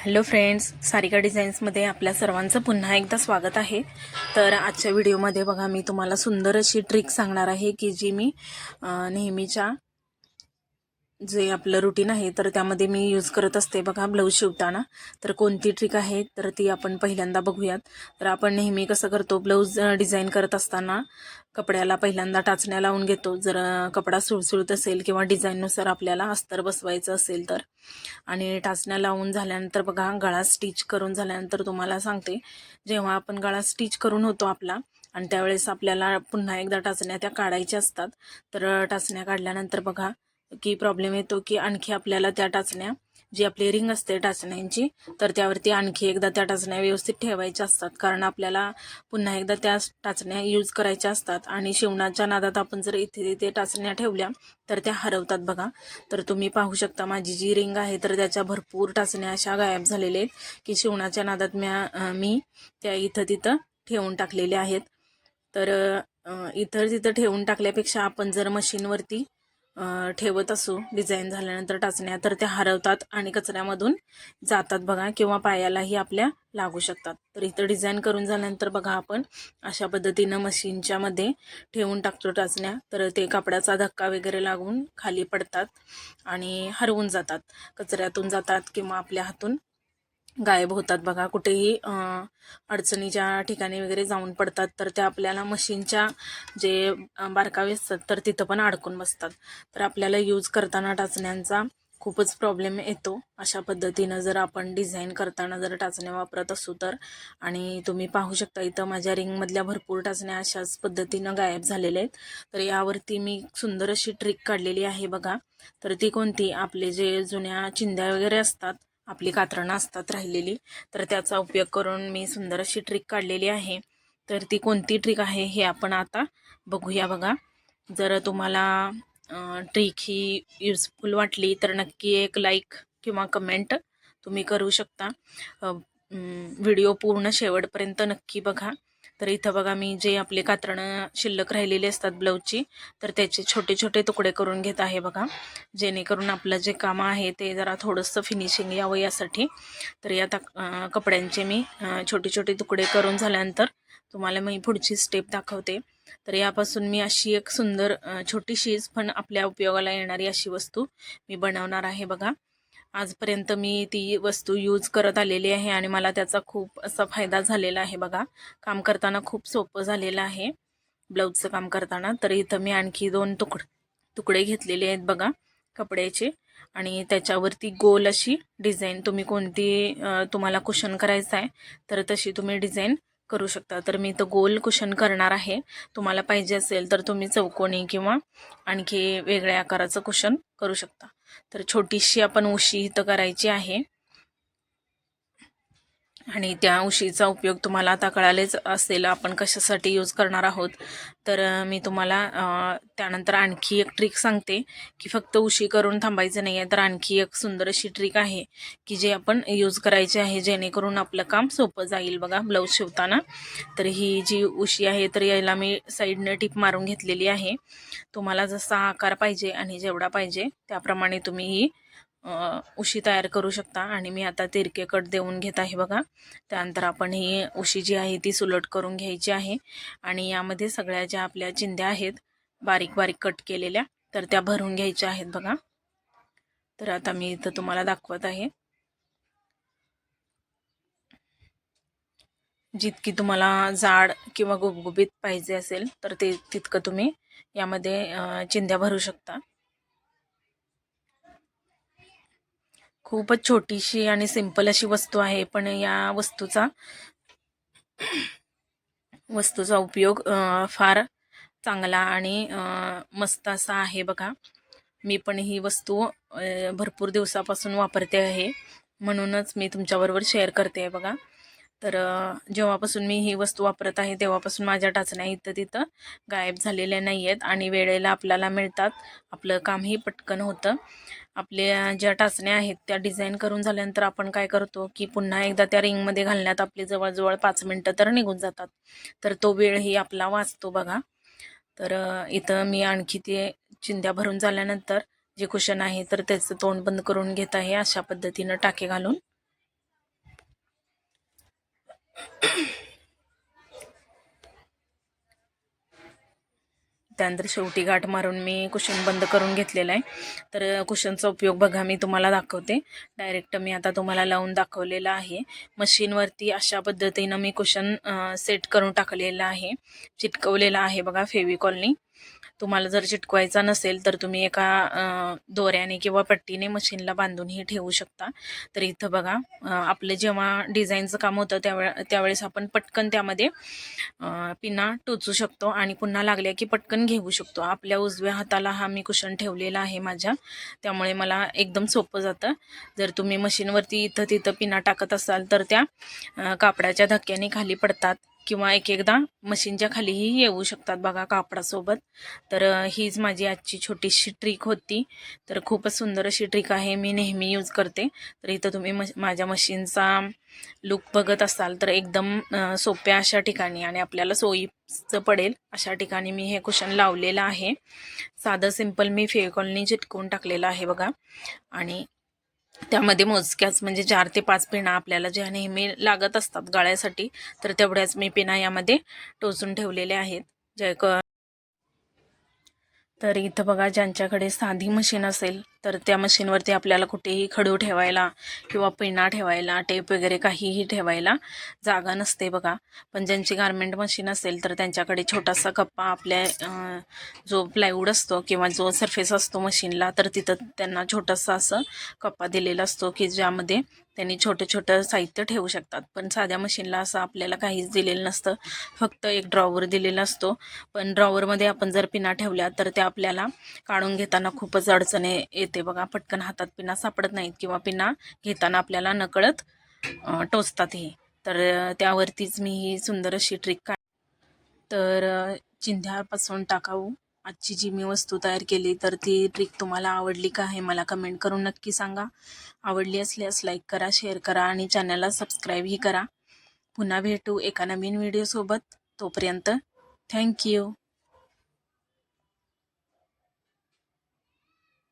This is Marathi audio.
हॅलो फ्रेंड्स सारिका डिझाईन्समध्ये आपल्या सर्वांचं पुन्हा एकदा स्वागत आहे. तर आजच्या व्हिडिओमध्ये बघा मी तुम्हाला सुंदर अशी ट्रिक सांगणार आहे की जी मी नेहमीच्या जे आपलं रुटीन आहे तर त्यामध्ये मी यूज करत असते. बघा ब्लाऊज शिवताना. तर कोणती ट्रिक आहे तर ती आपण पहिल्यांदा बघूयात. तर आपण नेहमी कसं करतो ब्लाऊज डिझाईन करत असताना कपड्याला पहिल्यांदा टाचण्या लावून घेतो. जर कपडा सुळसुळत असेल किंवा डिझाईननुसार आपल्याला अस्तर बसवायचं असेल तर. आणि टाचण्या लावून झाल्यानंतर बघा गळा स्टिच करून झाल्यानंतर तुम्हाला सांगते. जेव्हा आपण गळा स्टिच करून होतो आपला आणि त्यावेळेस आपल्याला पुन्हा एकदा टाचण्या त्या काढायच्या असतात. तर टाचण्या काढल्यानंतर बघा की प्रॉब्लेम येतो की आणखी आपल्याला त्या टाचण्या जी आपली रिंग असते टाचण्यांची तर त्यावरती आणखी एकदा त्या टाचण्या व्यवस्थित ठेवायच्या असतात. कारण आपल्याला पुन्हा एकदा त्या टाचण्या यूज करायच्या असतात. आणि शिवणाच्या नादात आपण जर इथे तिथे टाचण्या ठेवल्या तर त्या हरवतात बघा. तर तुम्ही पाहू शकता माझी जी रिंग आहे तर त्याच्या भरपूर टाचण्या अशा गायब झालेल्या आहेत की शिवणाच्या नादात म्या मी त्या इथं तिथं ठेवून टाकलेल्या आहेत. तर इथं तिथं ठेवून टाकल्यापेक्षा आपण जर मशीनवरती ठेवत असू डिझाईन झाल्यानंतर टाचण्या तर त्या हरवतात आणि कचऱ्यामधून जातात बघा किंवा पायालाही आपल्या लागू शकतात. तर इथं डिझाईन करून झाल्यानंतर बघा आपण अशा पद्धतीनं मशीनच्या मध्ये ठेवून टाकतो टाचण्या. तर ते कापडाचा धक्का वगैरे लागून खाली पडतात आणि हरवून जातात. कचऱ्यातून जातात किंवा आपल्या हातून गायब होतात बघा. कुठेही अडचणीच्या ठिकाणी वगैरे जाऊन पडतात तर त्या आपल्याला मशीनच्या जे बारकावे असतात तर तिथं पण अडकून बसतात. तर आपल्याला यूज करताना टाचण्यांचा खूपच प्रॉब्लेम येतो. अशा पद्धतीनं जर आपण डिझाईन करताना जर टाचण्या वापरत असू तर. आणि तुम्ही पाहू शकता इथं माझ्या रिंगमधल्या भरपूर टाचण्या अशाच पद्धतीनं गायब झालेल्या आहेत. तर यावरती मी सुंदर अशी ट्रिक काढलेली आहे बघा. तर ती कोणती? आपले जे जुन्या चिंध्या वगैरे असतात आपली कातरणं असतात राहिलेली. तर त्याचा उपयोग करून मी सुंदर अशी ट्रिक काढलेली आहे. तर ती कोणती ट्रिक आहे हे आपण आता बघूया बघा. जर तुम्हाला ट्रिक ही युजफुल वाटली तर नक्की एक लाईक किंवा कमेंट तुम्ही करू शकता. व्हिडिओ पूर्ण शेवटपर्यंत नक्की बघा. तर इथं बघा मी जे आपले कातरणं शिल्लक राहिलेली असतात ब्लाऊजची तर त्याचे छोटे छोटे तुकडे करून घेत आहे बघा. जेणेकरून आपलं जे काम आहे ते जरा थोडंसं फिनिशिंग यावं यासाठी. तर या ताक कपड्यांचे मी छोटे छोटे तुकडे करून झाल्यानंतर तुम्हाला मी पुढची स्टेप दाखवते. तर यापासून मी अशी एक सुंदर छोटीशीच पण आपल्या उपयोगाला येणारी अशी वस्तू मी बनवणार आहे बघा. आजपर्यंत मी ती वस्तू यूज करत आलेली आहे आणि मला त्याचा खूप असा फायदा झालेला आहे बघा. काम करताना खूप सोपं झालेलं आहे. ब्लाऊजचं काम करताना. तर इथं मी आणखी दोन तुकड तुकडे घेतलेले आहेत बघा कपड्याचे. आणि त्याच्यावरती गोल अशी डिझाईन तुम्ही कोणती तुम्हाला कुशन करायचं आहे तर तशी तुम्ही डिझाईन करू शकता. तर मी इथं गोल कुशन करणार आहे. तुम्हाला पाहिजे असेल तर तुम्ही चौकोनी किंवा आणखी वेगळ्या आकाराचं कुशन करू शकता. तर छोटीशी आपण उशी इथं करायची आहे. आणि त्या उशीचा उपयोग तुम्हाला आता कळालेच असेल आपण कशासाठी यूज करणार आहोत. तर मी तुम्हाला त्यानंतर आणखी एक ट्रिक सांगते की फक्त उशी करून थांबायचं नाही आहे तर आणखी एक सुंदर अशी ट्रिक आहे की जे आपण यूज करायचे आहे जेणेकरून आपलं काम सोपं जाईल. बघा ब्लाऊज शिवताना. तर ही जी उशी आहे तर याला मी साईडनं टिप मारून घेतलेली आहे. तुम्हाला जसा आकार पाहिजे आणि जेवढा पाहिजे त्याप्रमाणे तुम्ही ही उशी तयार करू शकता. आणि मी आता तिरके कट देऊन घेत आहे बघा. त्यानंतर आपण ही उशी जी आहे ती सुलट करून घ्यायची आहे. आणि यामध्ये सगळ्या ज्या आपल्या चिंध्या आहेत बारीक बारीक कट केलेल्या तर त्या भरून घ्यायच्या आहेत बघा. तर आता मी इथं तुम्हाला दाखवत आहे. जितकी तुम्हाला जाड किंवा गुबगुबीत पाहिजे असेल तर ते तितकं तुम्ही यामध्ये चिंध्या भरू शकता. खूपच छोटीशी आणि सिंपल अशी वस्तू आहे पण या वस्तूचा वस्तूचा उपयोग फार चांगला आणि मस्त असा आहे बघा. मी पण ही वस्तू भरपूर दिवसापासून वापरते आहे. म्हणूनच मी तुमच्याबरोबर शेअर करते आहे बघा. तर जेव्हापासून मी ही वस्तू वापरत आहे तेव्हापासून माझ्या टाचण्या इथं तिथं गायब झालेल्या नाही आहेत आणि वेळेला आपल्याला मिळतात. आपलं कामही पटकन होतं. आपल्या ज्या टाचण्या आहेत त्या डिझाईन करून झाल्यानंतर आपण काय करतो की पुन्हा एकदा त्या रिंगमध्ये घालण्यात आपली जवळजवळ पाच मिनटं तर निघून जातात. तर तो वेळही आपला वाचतो बघा. तर इथं मी आणखी ते चिंध्या भरून झाल्यानंतर जे कुशन आहे तर त्याचं तोंड बंद करून घेत आहे अशा पद्धतीनं टाके घालून. Yeah. त्यानंतर शेवटी गाठ मारून मी कुशन बंद करून घेतलेलं आहे. तर कुशनचा उपयोग बघा मी तुम्हाला दाखवते. डायरेक्ट मी आता तुम्हाला लावून दाखवलेला आहे. मशीनवरती अशा पद्धतीनं मी कुशन सेट करून टाकलेलं आहे. चिटकवलेलं आहे बघा फेविकॉलनी तुम्हाला जर चिटकवायचा नसेल तर तुम्ही एका दोऱ्याने किंवा पट्टीने मशीनला बांधूनही ठेवू शकता. तर इथं बघा आपलं जेव्हा डिझाईनचं काम होतं त्यावेळे त्यावेळेस आपण पटकन त्यामध्ये पिन्हा पिना टोचू शकतो. आणि पुन्हा लागल्या की पटकन घेऊ शकतो. आपल्या उजव्या हाताला हा मी कुशन ठेवलेला आहे माझ्या. त्यामुळे मला एकदम सोपं जातं. जर तुम्ही मशीनवरती इथं तिथं पिना टाकत असाल तर त्या कापडाच्या धक्क्याने खाली पडतात. किंवा एक एकदा मशीनच्या खालीही येऊ शकतात बघा कापडासोबत. तर हीच माझी आजची छोटीशी ट्रिक होती. तर खूपच सुंदर अशी ट्रिक आहे मी नेहमी यूज करते. तर इथं तुम्ही मश माझ्या मशीनचा लुक बघत असाल तर एकदम सोप्या अशा ठिकाणी आणि आपल्याला सोयीचं पडेल अशा ठिकाणी मी हे कुशन लावलेलं आहे. साधं सिंपल मी फेविकॉलनी चिटकवून टाकलेलं आहे बघा. आणि त्यामध्ये मोजक्याच म्हणजे चार ते पाच पिना आपल्याला ज्या नेहमी लागत असतात गाळ्यासाठी तर तेवढ्याच मी पिना यामध्ये टोचून ठेवलेल्या आहेत. जे क तर इथं बघा ज्यांच्याकडे साधी मशीन असेल तर त्या मशीनवरती आपल्याला कुठेही खडू ठेवायला किंवा पिणा ठेवायला टेप वगैरे काहीही ठेवायला जागा नसते बघा. पण ज्यांची गारमेंट मशीन असेल तर त्यांच्याकडे छोटासा कप्पा आपल्या जो प्लायवूड असतो किंवा जो सरफेस असतो मशीनला तर तिथं त्यांना छोटासा असं कप्पा दिलेला असतो की ज्यामध्ये त्यांनी छोटं छोटं साहित्य ठेवू शकतात. पण साध्या मशीनला असं आपल्याला काहीच दिलेलं नसतं. फक्त एक ड्रॉवर दिलेला असतो. पण ड्रॉवरमध्ये आपण जर पिना ठेवल्या तर त्या आपल्याला काढून घेताना खूपच अडचणी येते बघा. पटकन हातात पिना सापडत नाहीत किंवा पिना घेताना आपल्याला नकळत टोचतात हे. तर त्यावरतीच मी ही सुंदर अशी ट्रिक काढ तर चिंध्यापासून टाकाऊ. आजची जी मी वस्तू तयार केली तर ती ट्रिक तुम्हाला आवडली का हे मला कमेंट करून नक्की सांगा. आवडली असल्यास लाईक करा शेअर करा आणि चॅनलला सबस्क्राईबही करा. पुन्हा भेटू एका नवीन व्हिडिओसोबत तोपर्यंत थँक्यू